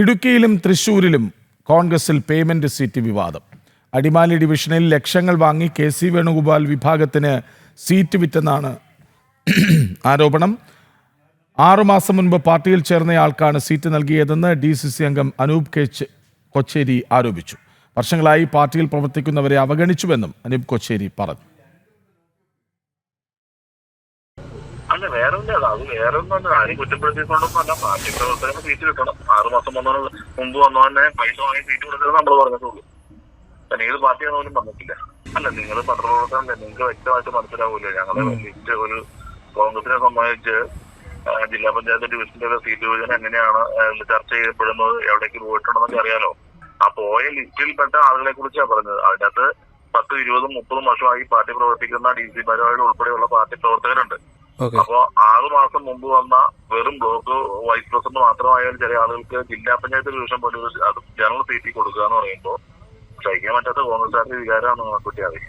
ഇടുക്കിയിലും തൃശൂരിലും കോൺഗ്രസിൽ payment seat വിവാദം. അടിമാലി ഡിവിഷനിൽ ലക്ഷങ്ങൾ വാങ്ങി കെ സി വേണുഗോപാൽ വിഭാഗത്തിന് സീറ്റ് വിറ്റെന്നാണ് ആരോപണം. ആറുമാസം മുൻപ് പാർട്ടിയിൽ ചേർന്നയാൾക്കാണ് സീറ്റ് നൽകിയതെന്ന് ഡി സി സി അംഗം അനൂപ് കെ കൊച്ചേരി ആരോപിച്ചു. വർഷങ്ങളായി പാർട്ടിയിൽ പ്രവർത്തിക്കുന്നവരെ അവഗണിച്ചുവെന്നും അനൂപ് കൊച്ചേരി പറഞ്ഞു. അല്ല വേറെ ഒന്നും അല്ല അത് വേറെ ഒന്നും ആരും കുറ്റപ്പെടുത്തിയിട്ടുണ്ടോ അല്ല. പാർട്ടി പ്രവർത്തകന് സീറ്റ് കിട്ടണം. ആറ് മാസം വന്നതിന് മുമ്പ് വന്നവനെ പൈസ വാങ്ങി സീറ്റ് കൊടുക്കുന്നത് നമ്മൾ പറഞ്ഞിട്ടുള്ളൂ. പിന്നെ ഏത് പാർട്ടിയാണെന്ന് പോലും പറഞ്ഞിട്ടില്ല. അല്ല നിങ്ങൾ പത്രപ്രവർത്തനം നിങ്ങൾക്ക് വ്യക്തമായിട്ട് മനസ്സിലാവൂല്ലോ ഞങ്ങളെ ലിസ്റ്റ് ഒരു കോൺഗ്രസിനെ സംബന്ധിച്ച് ജില്ലാ പഞ്ചായത്ത് ഡിവിഷന്റെ സീറ്റ് വിഭജനം എങ്ങനെയാണ് ചർച്ച ചെയ്യപ്പെടുന്നത് എവിടേക്ക് പോയിട്ടുണ്ടെന്നൊക്കെ അറിയാലോ. ആ പോയ ലിസ്റ്റിൽപ്പെട്ട ആളുകളെ കുറിച്ചാണ് പറഞ്ഞത്. അതിനകത്ത് പത്തും ഇരുപതും മുപ്പതും വർഷമായി പാർട്ടി പ്രവർത്തിക്കുന്ന ഡി സി ഭാരവാഹികൾ ഉൾപ്പെടെയുള്ള പാർട്ടി പ്രവർത്തകരുണ്ട്. അപ്പോ ആറു മാസം മുമ്പ് വന്ന വെറും ബ്ലോക്ക് വൈസ് പ്രസിഡന്റ് മാത്രമായാലും ചില ആളുകൾക്ക് ജില്ലാ പഞ്ചായത്ത് ഡിവിഷൻ പോലും അത് ജനറൽ സീറ്റിൽ കൊടുക്കുക എന്ന് പറയുമ്പോൾ സഹിക്കാൻ പറ്റാത്ത കോൺഗ്രസ്സുകാരുടെ വികാരമാണ് കുട്ടിയാതെ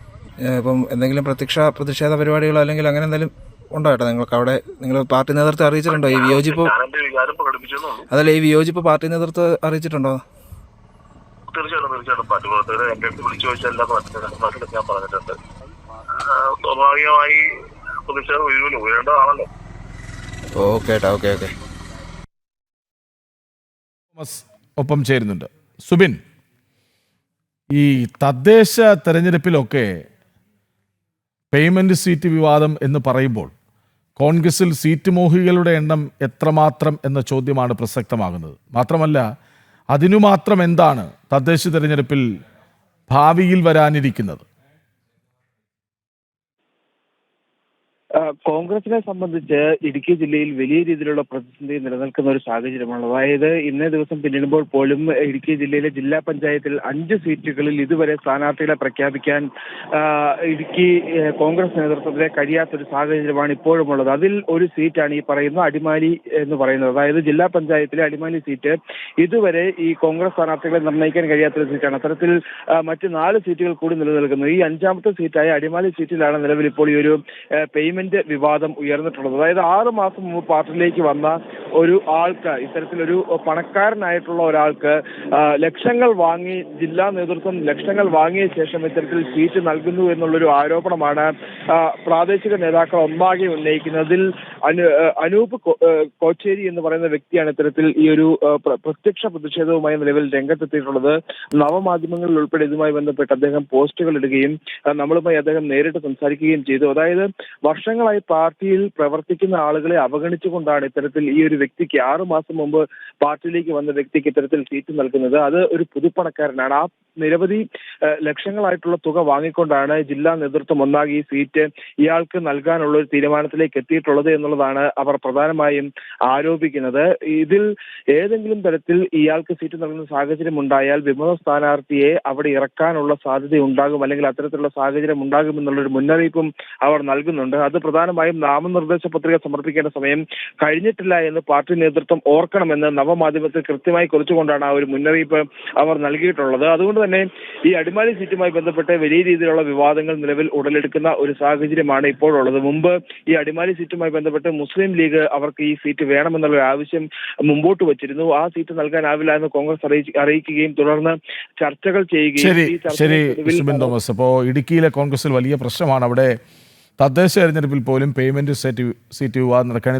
ഇപ്പം എന്തെങ്കിലും പ്രത്യക്ഷ പ്രതിഷേധ പരിപാടികളോ അല്ലെങ്കിൽ അങ്ങനെ എന്തെങ്കിലും ഉണ്ടോ ഏട്ടാ? നിങ്ങൾക്ക് അവിടെ നിങ്ങൾ പാർട്ടി നേതൃത്വം അറിയിച്ചിട്ടുണ്ടോ? ഈ വിയോജിപ്പ് അതല്ല ഈ വിയോജിപ്പ് പാർട്ടി നേതൃത്വം അറിയിച്ചിട്ടുണ്ടോ? തീർച്ചയായിട്ടും തീർച്ചയായിട്ടും. പാർട്ടി പ്രവർത്തകരെ എന്റെ വിളിച്ചു ചോദിച്ചാൽ എല്ലാ പാർട്ടി ഞാൻ പറഞ്ഞിട്ടുണ്ട്. സ്വാഭാവികമായി പ്രതിഷേധം ഉയരുമല്ലോ ഉയരേണ്ടതാണല്ലോ ഓക്കെ ഓക്കെ ഓക്കെ തോമസ് ഒപ്പം ചേരുന്നുണ്ട്. സുബിൻ ഈ തദ്ദേശ തെരഞ്ഞെടുപ്പിലൊക്കെ പേയ്മെന്റ് സീറ്റ് വിവാദം എന്ന് പറയുമ്പോൾ കോൺഗ്രസിൽ സീറ്റ് മോഹികളുടെ എണ്ണം എത്രമാത്രം എന്ന ചോദ്യമാണ് പ്രസക്തമാകുന്നത്. മാത്രമല്ല അതിനു മാത്രം എന്താണ് തദ്ദേശ തെരഞ്ഞെടുപ്പിൽ ഭാവിയിൽ വരാനിരിക്കുന്നത്? കോൺഗ്രസിനെ സംബന്ധിച്ച് ഇടുക്കി ജില്ലയിൽ വലിയ രീതിയിലുള്ള പ്രതിസന്ധി നിലനിൽക്കുന്ന ഒരു സാഹചര്യമാണ് അതായത് ഇന്നേ ദിവസം പിന്നിടുമ്പോൾ പോലും ഇടുക്കി ജില്ലയിലെ ജില്ലാ പഞ്ചായത്തിൽ അഞ്ച് സീറ്റുകളിൽ ഇതുവരെ സ്ഥാനാർത്ഥികളെ പ്രഖ്യാപിക്കാൻ ഇടുക്കി കോൺഗ്രസ് നേതൃത്വത്തിലെ കഴിയാത്തൊരു സാഹചര്യമാണ് ഇപ്പോഴും ഉള്ളത് അതിൽ ഒരു സീറ്റാണ് ഈ പറയുന്ന അടിമാലി എന്ന് പറയുന്നത്. അതായത് ജില്ലാ പഞ്ചായത്തിലെ അടിമാലി സീറ്റ് ഇതുവരെ ഈ കോൺഗ്രസ് സ്ഥാനാർത്ഥികളെ നിർണയിക്കാൻ കഴിയാത്തൊരു സീറ്റാണ്. അത്തരത്തിൽ മറ്റ് നാല് സീറ്റുകൾ കൂടി നിലനിൽക്കുന്നത് ഈ അഞ്ചാമത്തെ സീറ്റായ അടിമാലി സീറ്റിലാണ് നിലവിൽ ഇപ്പോൾ ഈ ഒരു പേയ്മെന്റ് വിവാദം ഉയർന്നിട്ടുള്ളത്. അതായത് ആറ് മാസം മുമ്പ് പാർട്ടിയിലേക്ക് വന്ന ഒരു ആൾക്ക് ഇത്തരത്തിലൊരു പണക്കാരനായിട്ടുള്ള ഒരാൾക്ക് ലക്ഷങ്ങൾ വാങ്ങി ജില്ലാ നേതൃത്വം ലക്ഷങ്ങൾ വാങ്ങിയ ശേഷം ഇത്തരത്തിൽ സീറ്റ് നൽകുന്നു എന്നുള്ളൊരു ആരോപണമാണ് പ്രാദേശിക നേതാക്കൾ ഒന്നാകെ ഉന്നയിക്കുന്നതിൽ അനു അനൂപ് കോച്ചേരി എന്ന് പറയുന്ന വ്യക്തിയാണ് ഇത്തരത്തിൽ ഈ ഒരു പ്രത്യക്ഷ പ്രതിഷേധവുമായി നിലവിൽ രംഗത്തെത്തിയിട്ടുള്ളത്. നവമാധ്യമങ്ങളിൽ ഉൾപ്പെടെ ഇതുമായി ബന്ധപ്പെട്ട് അദ്ദേഹം പോസ്റ്റുകൾ ഇടുകയും നമ്മളുമായി അദ്ദേഹം നേരിട്ട് സംസാരിക്കുകയും ചെയ്തു. അതായത് വർഷങ്ങളായി പാർട്ടിയിൽ പ്രവർത്തിക്കുന്ന ആളുകളെ അവഗണിച്ചുകൊണ്ടാണ് ഇത്തരത്തിൽ ഈ ഒരു വ്യക്തിക്ക് ആറു മാസം മുമ്പ് പാർട്ടിയിലേക്ക് വന്ന വ്യക്തിക്ക് ഇത്തരത്തിൽ സീറ്റ് നൽകുന്നത്. അത് ഒരു പുതുപ്പണക്കാരനാണ്. ആ നിരവധി ലക്ഷങ്ങളായിട്ടുള്ള തുക വാങ്ങിക്കൊണ്ടാണ് ജില്ലാ നേതൃത്വം ഒന്നാകെ ഈ സീറ്റ് ഇയാൾക്ക് നൽകാനുള്ള ഒരു തീരുമാനത്തിലേക്ക് എത്തിയിട്ടുള്ളത് എന്നുള്ളതാണ് അവർ പ്രധാനമായും ആരോപിക്കുന്നത്. ഇതിൽ ഏതെങ്കിലും തരത്തിൽ ഇയാൾക്ക് സീറ്റ് നൽകുന്ന സാഹചര്യം ഉണ്ടായാൽ വിമത സ്ഥാനാർത്ഥിയെ അവിടെ ഇറക്കാനുള്ള സാധ്യത ഉണ്ടാകും അല്ലെങ്കിൽ അത്തരത്തിലുള്ള സാഹചര്യം ഉണ്ടാകുമെന്നുള്ളൊരു മുന്നറിയിപ്പും അവർ നൽകുന്നുണ്ട്. അത് പ്രധാനമായും നാമനിർദ്ദേശ പത്രിക സമർപ്പിക്കേണ്ട സമയം കഴിഞ്ഞിട്ടില്ല എന്ന് പാർട്ടി നേതൃത്വം ഓർക്കണമെന്ന് നവമാധ്യമത്തിൽ കൃത്യമായി കുറിച്ചുകൊണ്ടാണ് ആ ഒരു മുന്നറിയിപ്പ് അവർ നൽകിയിട്ടുള്ളത്. അതുകൊണ്ട് തന്നെ ഈ അടിമാലി സീറ്റുമായി ബന്ധപ്പെട്ട് വലിയ രീതിയിലുള്ള വിവാദങ്ങൾ നിലവിൽ ഉടലെടുക്കുന്ന ഒരു സാഹചര്യമാണ് ഇപ്പോഴുള്ളത്. മുമ്പ് ഈ അടിമാലി സീറ്റുമായി ബന്ധപ്പെട്ട് മുസ്ലിം ലീഗ് അവർക്ക് ഈ സീറ്റ് വേണമെന്നുള്ള ആവശ്യം മുമ്പോട്ട് വച്ചിരുന്നു. ആ സീറ്റ് നൽകാനാവില്ല എന്ന് കോൺഗ്രസ് അറിയിക്കുകയും തുടർന്ന് ചർച്ചകൾ ചെയ്യുകയും ശരി ശരി തോമസ്. ഇടുക്കിയിലെ കോൺഗ്രസിൽ വലിയ പ്രശ്നമാണ്. അവിടെ തദ്ദേശ തെരഞ്ഞെടുപ്പിൽ പോലും പേയ്മെന്റ് സെറ്റ് സീറ്റ് വിവാദം നടക്കാൻ